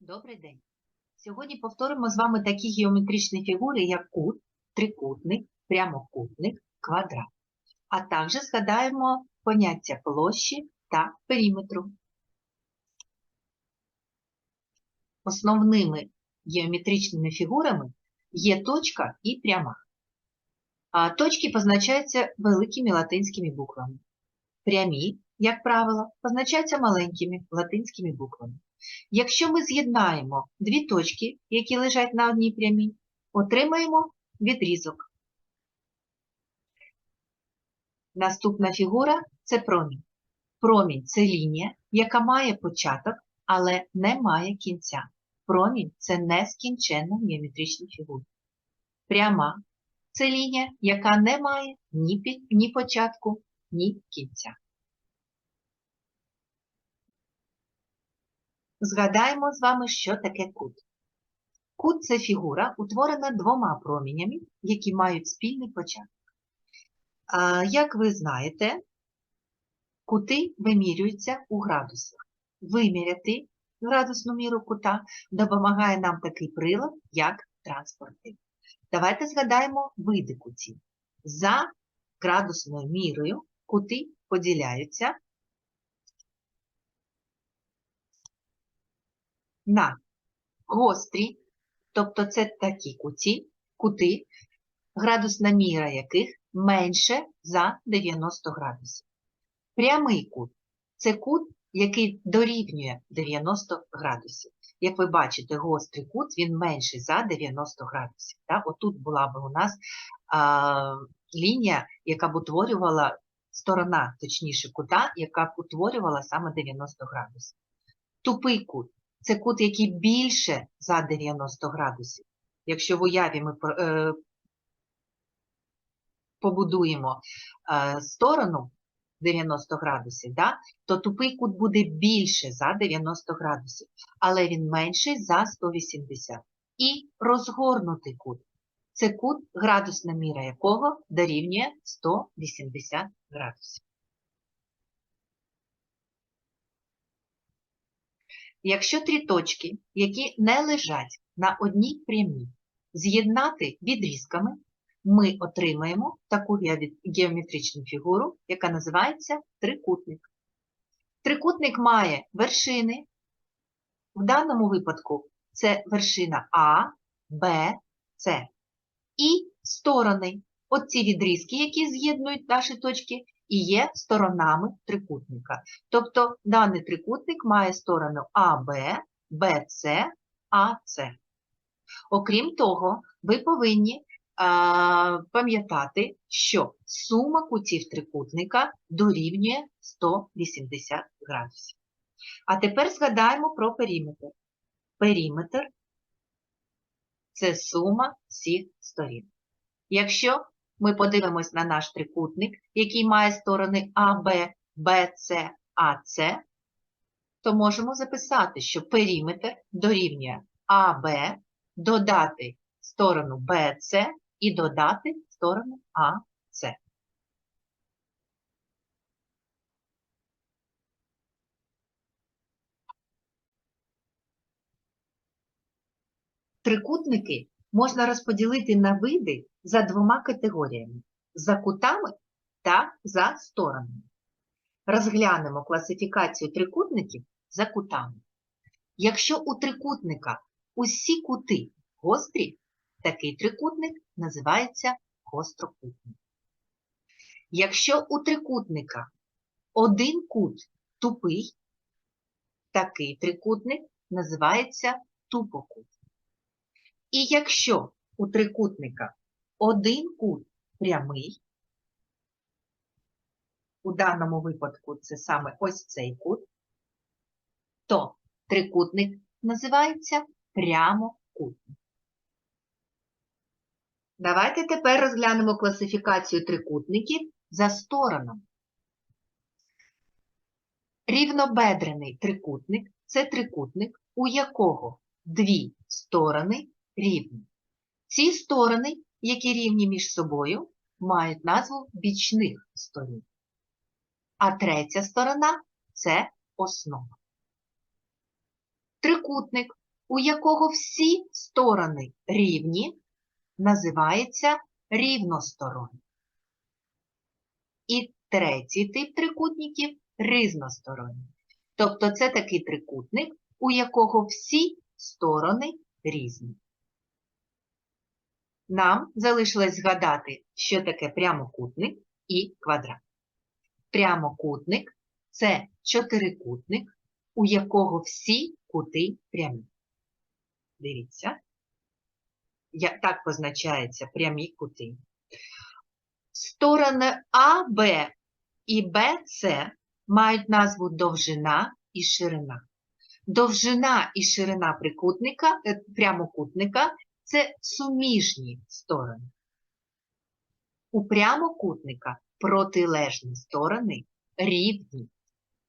Добрий день. Сьогодні повторимо з вами такі геометричні фігури, як кут, трикутник, прямокутник, квадрат. А також згадаємо поняття площі та периметру. Основними геометричними фігурами є точка і пряма. А точки позначаються великими латинськими буквами. Прямі, як правило, позначаються маленькими латинськими буквами. Якщо ми з'єднаємо дві точки, які лежать на одній прямій, отримаємо відрізок. Наступна фігура це промінь. Промінь це лінія, яка має початок, але не має кінця. Промінь це нескінченна геометрична фігура. Пряма це лінія, яка не має ні, пі- ні початку, ні кінця. Згадаємо з вами, що таке кут. Кут це фігура, утворена двома промінями, які мають спільний початок. Як ви знаєте, кути вимірюються у градусах. Виміряти градусну міру кута допомагає нам такий прилад, як транспортив. Давайте згадаємо види кутів. За градусною мірою кути поділяються на гострі, тобто це такі куті, кути, градусна міра яких менше за 90 градусів. Прямий кут це кут, який дорівнює 90 градусів. Як ви бачите, гострий кут він менший за 90 градусів. Так? Отут була б у нас а, лінія, яка б утворювала сторона, точніше, кута, яка б утворювала саме 90 градусів. Тупий кут це кут, який більше за 90 градусів. Якщо в уяві ми е, побудуємо е, сторону 90 градусів, да, то тупий кут буде більше за 90 градусів, але він менший за 180. І розгорнутий кут. Це кут, градусна міра якого дорівнює 180 градусів. Якщо три точки, які не лежать на одній прямій, з'єднати відрізками, ми отримаємо таку геометричну фігуру, яка називається трикутник. Трикутник має вершини. В даному випадку це вершина А, Б, С. І сторони. Оці відрізки, які з'єднують наші точки, і є сторонами трикутника. Тобто даний трикутник має сторону АБ, БЦ, АЦ. Окрім того, ви повинні пам'ятати, що сума кутів трикутника дорівнює 180 градусів. А тепер згадаємо про периметр. Периметр це сума всіх сторін. Якщо ми подивимось на наш трикутник, який має сторони АБ, БЦ, АЦ, то можемо записати, що периметр дорівнює АБ, додати сторону БЦ і додати сторону АЦ. Трикутники можна розподілити на види за двома категоріями за кутами та за сторонами. Розглянемо класифікацію трикутників за кутами. Якщо у трикутника усі кути гострі, такий трикутник називається гострокутник. Якщо у трикутника один кут тупий, такий трикутник називається тупокут. І якщо у трикутника один кут прямий, у даному випадку це саме ось цей кут, то трикутник називається прямокутник. Давайте тепер розглянемо класифікацію трикутників за сторонами. Рівнобедрений трикутник це трикутник, у якого дві сторони рівні. Ці сторони, які рівні між собою, мають назву бічних сторін. А третя сторона це основа. Трикутник, у якого всі сторони рівні, називається рівносторонній. І третій тип трикутників різносторонній. Тобто це такий трикутник, у якого всі сторони різні. Нам залишилось згадати, що таке прямокутник і квадрат. Прямокутник це чотирикутник, у якого всі кути прямі. Дивіться, так позначаються прямі кути. Сторони А, Б і БЦ мають назву довжина і ширина. Довжина і ширина прикутника, е, прямокутника це суміжні сторони. У прямокутника протилежні сторони рівні.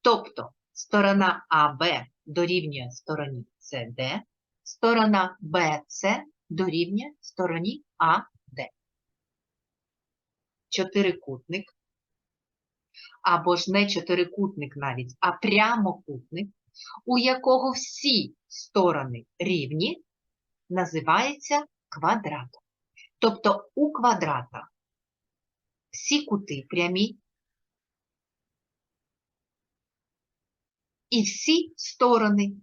Тобто сторона АБ дорівнює стороні СД, сторона БЦ дорівнює стороні АД. Чотирикутник, або ж не чотирикутник навіть, а прямокутник, у якого всі сторони рівні, називається квадратом. Тобто у квадрата всі кути прямі і всі сторони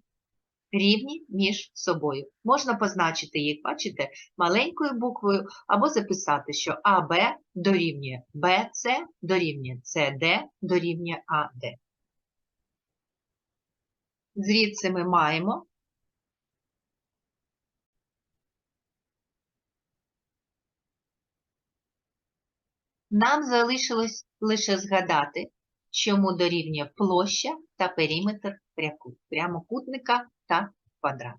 рівні між собою. Можна позначити їх, бачите, маленькою буквою, або записати, що АБ дорівнює БЦ, дорівнює СД, дорівнює АД. Звідси ми маємо Нам залишилось лише згадати, чому дорівнює площа та периметр прямокутника та квадрат.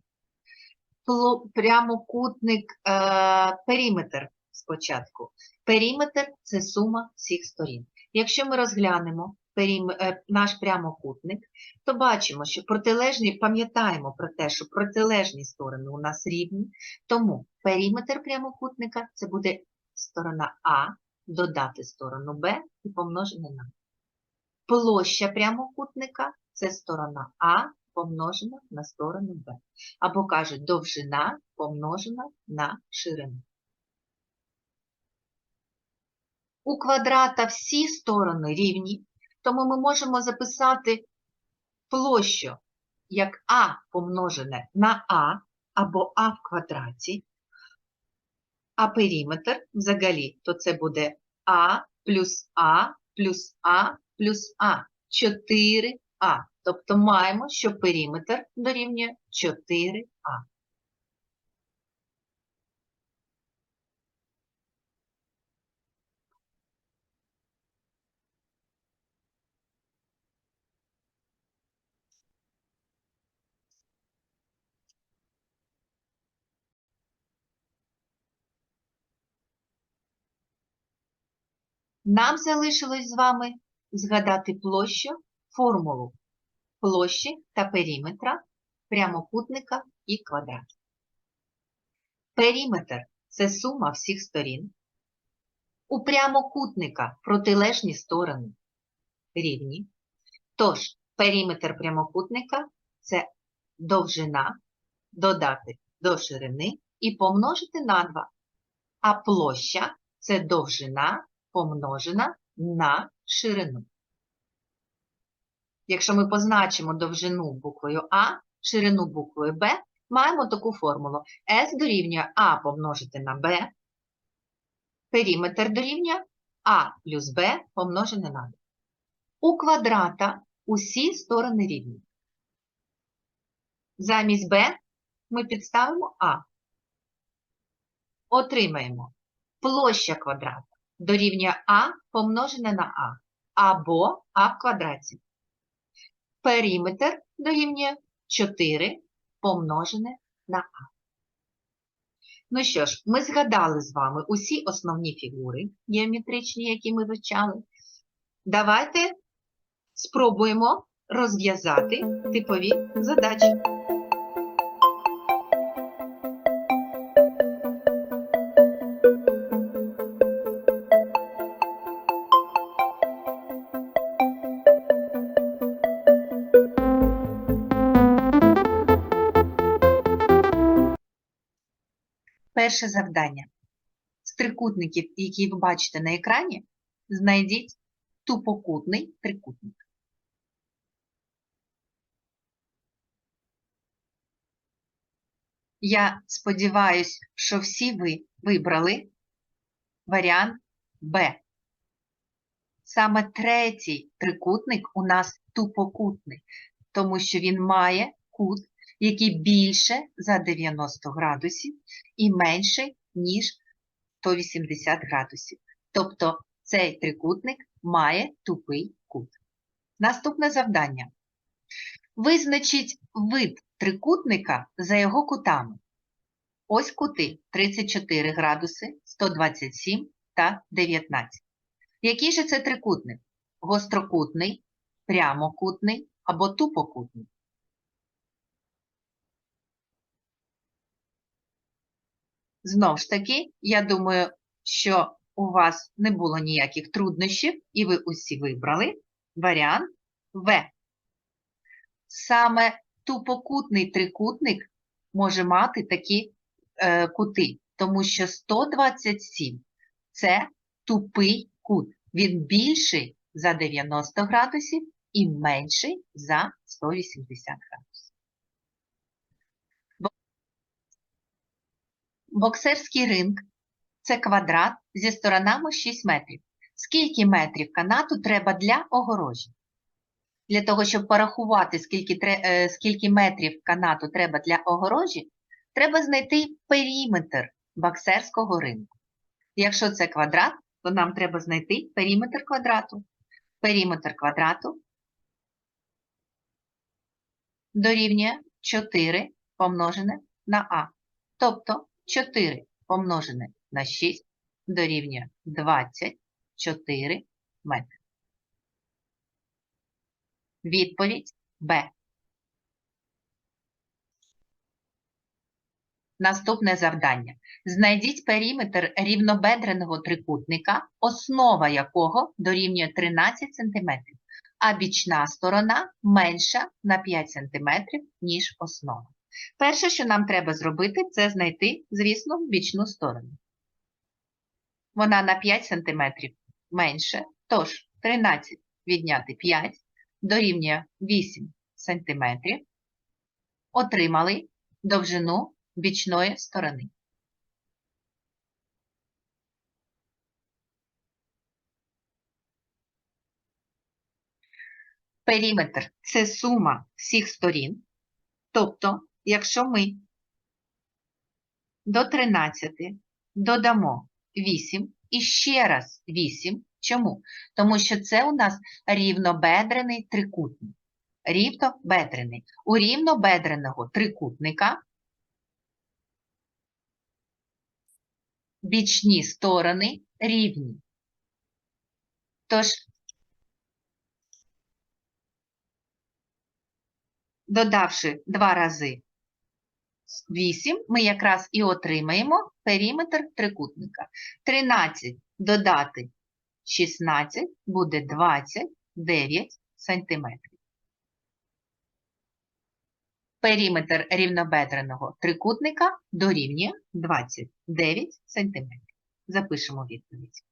Прямокутник, е, периметр спочатку. Периметр – це сума всіх сторін. Якщо ми розглянемо е, наш прямокутник, то бачимо, що протилежні, пам'ятаємо про те, що протилежні сторони у нас рівні, тому периметр прямокутника – це буде сторона А, додати сторону Б і помножене на. Площа прямокутника – це сторона А помножена на сторону Б. Або кажуть, довжина помножена на ширину. У квадрата всі сторони рівні, тому ми можемо записати площу як А помножене на А або А в квадраті, а периметр взагалі, то це буде А плюс А плюс А плюс А. 4А. Тобто маємо, що периметр дорівнює 4А. Нам залишилось з вами згадати площу, формулу площі та периметра прямокутника і квадрата. Периметр – це сума всіх сторін. У прямокутника протилежні сторони рівні. Тож, периметр прямокутника – це довжина додати до ширини і помножити на 2. А площа – це довжина помножена на ширину. Якщо ми позначимо довжину буквою А, ширину буквою Б, маємо таку формулу. S дорівнює А помножити на Б, периметр дорівнює А плюс Б помножене на 2. У квадрата усі сторони рівні. Замість Б ми підставимо А. Отримаємо площа квадрата дорівнює А помножене на А, або А в квадраті. Периметр дорівнює 4 помножене на А. Ну що ж, ми згадали з вами усі основні фігури геометричні, які ми вивчали. Давайте спробуємо розв'язати типові задачі. Перше завдання. З трикутників, які ви бачите на екрані, знайдіть тупокутний трикутник. Я сподіваюся, що всі ви вибрали варіант Б. Саме третій трикутник у нас тупокутний, тому що він має кут, який більше за 90 градусів і менший, ніж 180 градусів. Тобто цей трикутник має тупий кут. Наступне завдання. Визначіть вид трикутника за його кутами. Ось кути 34 градуси, 127 та 19. Який же це трикутник? Гострокутний, прямокутний або тупокутний? Знову ж таки, я думаю, що у вас не було ніяких труднощів, і ви усі вибрали варіант В. Саме тупокутний трикутник може мати такі е, кути, тому що 127 це тупий кут. Він більший за 90 градусів і менший за 180 градусів. Боксерський ринг це квадрат зі сторонами 6 метрів. Скільки метрів канату треба для огорожі? Для того, щоб порахувати, скільки, е, скільки метрів канату треба для огорожі, треба знайти периметр боксерського ринку. Якщо це квадрат, то нам треба знайти периметр квадрату. Периметр квадрату дорівнює 4 помножене на А. Тобто 4 помножене на 6 дорівнює 24 метри. Відповідь Б. Наступне завдання. Знайдіть периметр рівнобедреного трикутника, основа якого дорівнює 13 см, а бічна сторона менша на 5 см, ніж основа. Перше, що нам треба зробити, це знайти, звісно, бічну сторону. Вона на 5 см менше, тож 13 відняти 5 дорівнює 8 см. Отримали довжину бічної сторони. Периметр це сума всіх сторін. Тобто, якщо ми до 13 додамо 8 і ще раз 8. Чому? Тому що це у нас рівнобедрений трикутник. Рівнобедрений. У рівнобедреного трикутника бічні сторони рівні. Тож, додавши два рази 8, ми якраз і отримаємо периметр трикутника. 13 додати 16 буде 29 сантиметрів. Периметр рівнобедреного трикутника дорівнює 29 см. Запишемо відповідь.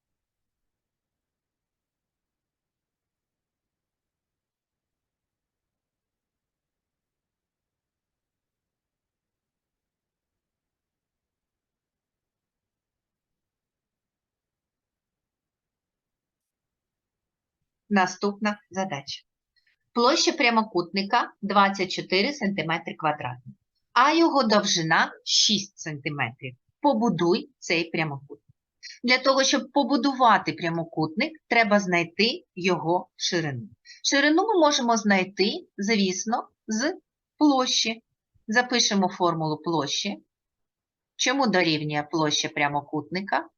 Наступна задача. Площа прямокутника 24 см квадратний, а його довжина 6 см. Побудуй цей прямокутник. Для того, щоб побудувати прямокутник, треба знайти його ширину. Ширину ми можемо знайти, звісно, з площі. Запишемо формулу площі. Чому дорівнює площа прямокутника?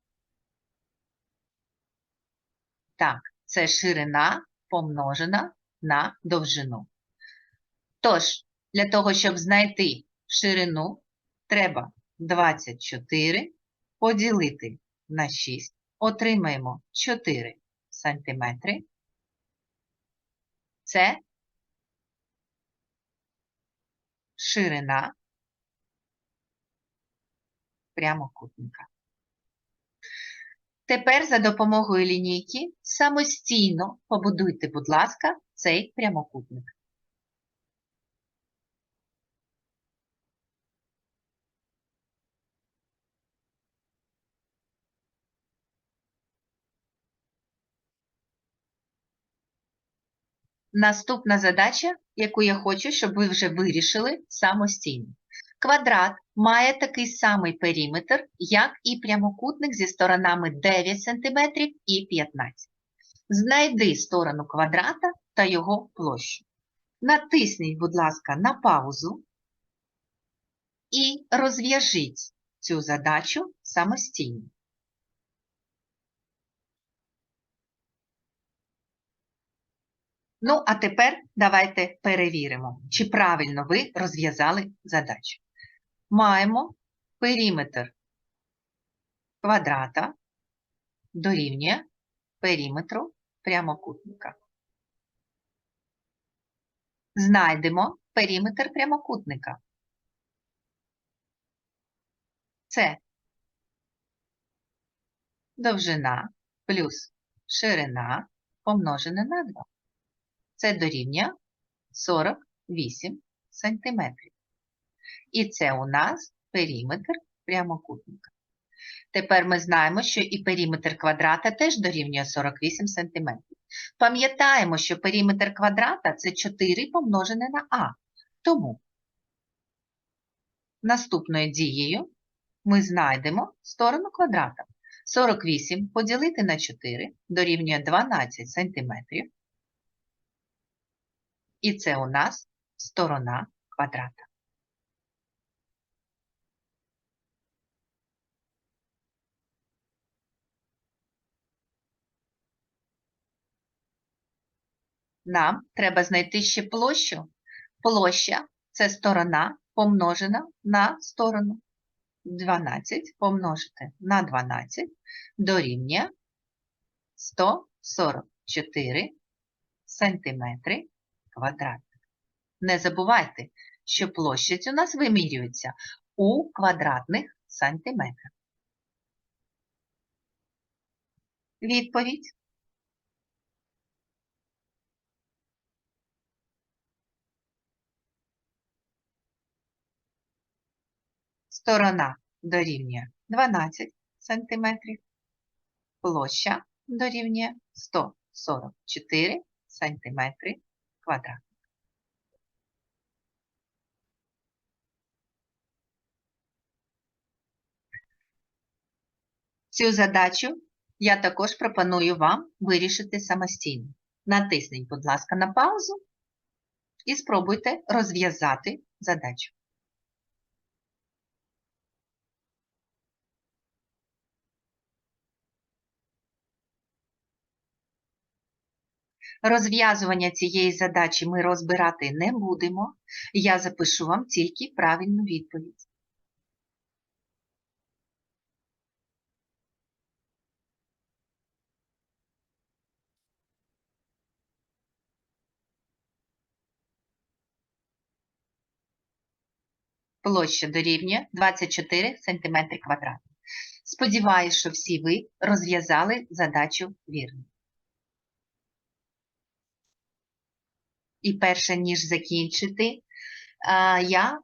Так, це ширина помножена на довжину. Тож, для того, щоб знайти ширину, треба 24 поділити на 6. Отримаємо 4 сантиметри. Це ширина прямокутника. Тепер за допомогою лінійки самостійно побудуйте, будь ласка, цей прямокутник. Наступна задача, яку я хочу, щоб ви вже вирішили самостійно. Квадрат має такий самий периметр, як і прямокутник зі сторонами 9 см і 15 Знайди сторону квадрата та його площу. Натисніть, будь ласка, на паузу і розв'яжіть цю задачу самостійно. Ну, а тепер давайте перевіримо, чи правильно ви розв'язали задачу. Маємо периметр квадрата дорівнює периметру прямокутника. Знайдемо периметр прямокутника. Це довжина плюс ширина помножене на 2. Це дорівнює 48 сантиметрів. І це у нас периметр прямокутника. Тепер ми знаємо, що і периметр квадрата теж дорівнює 48 см. Пам'ятаємо, що периметр квадрата це 4 помножене на А. Тому наступною дією ми знайдемо сторону квадрата. 48 поділити на 4 дорівнює 12 см. І це у нас сторона квадрата. Нам треба знайти ще площу. Площа це сторона помножена на сторону. 12 помножити на 12 дорівнює 144 сантиметри квадратних. Не забувайте, що площадь у нас вимірюється у квадратних сантиметрах. Відповідь. Сторона дорівнює 12 см, площа дорівнює 144 см квадратних. Цю задачу я також пропоную вам вирішити самостійно. Натисніть, будь ласка, на паузу і спробуйте розв'язати задачу. Розв'язування цієї задачі ми розбирати не будемо. Я запишу вам тільки правильну відповідь. Площа дорівнює 24 см квадратних. Сподіваюсь, що всі ви розв'язали задачу вірно. І перше, ніж закінчити, я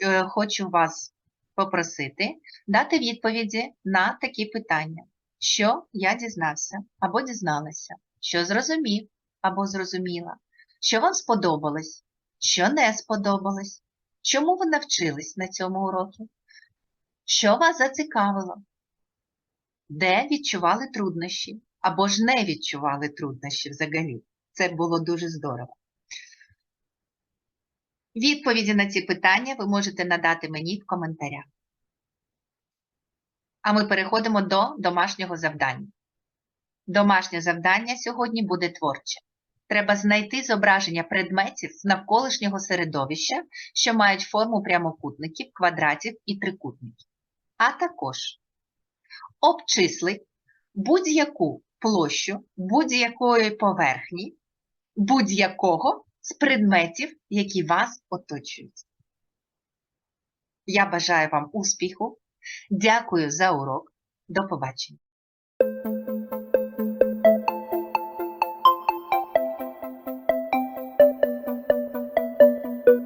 е, хочу вас попросити дати відповіді на такі питання, що я дізнався або дізналася, що зрозумів або зрозуміла, що вам сподобалось, що не сподобалось, чому ви навчились на цьому уроці, що вас зацікавило, де відчували труднощі або ж не відчували труднощі взагалі. Це було дуже здорово. Відповіді на ці питання ви можете надати мені в коментарях. А ми переходимо до домашнього завдання. Домашнє завдання сьогодні буде творче. треба знайти зображення предметів з навколишнього середовища, що мають форму прямокутників, квадратів і трикутників. А також обчисли будь-яку площу будь-якої поверхні, будь-якого з предметів, які вас оточують. Я бажаю вам успіху. Дякую за урок. До побачення.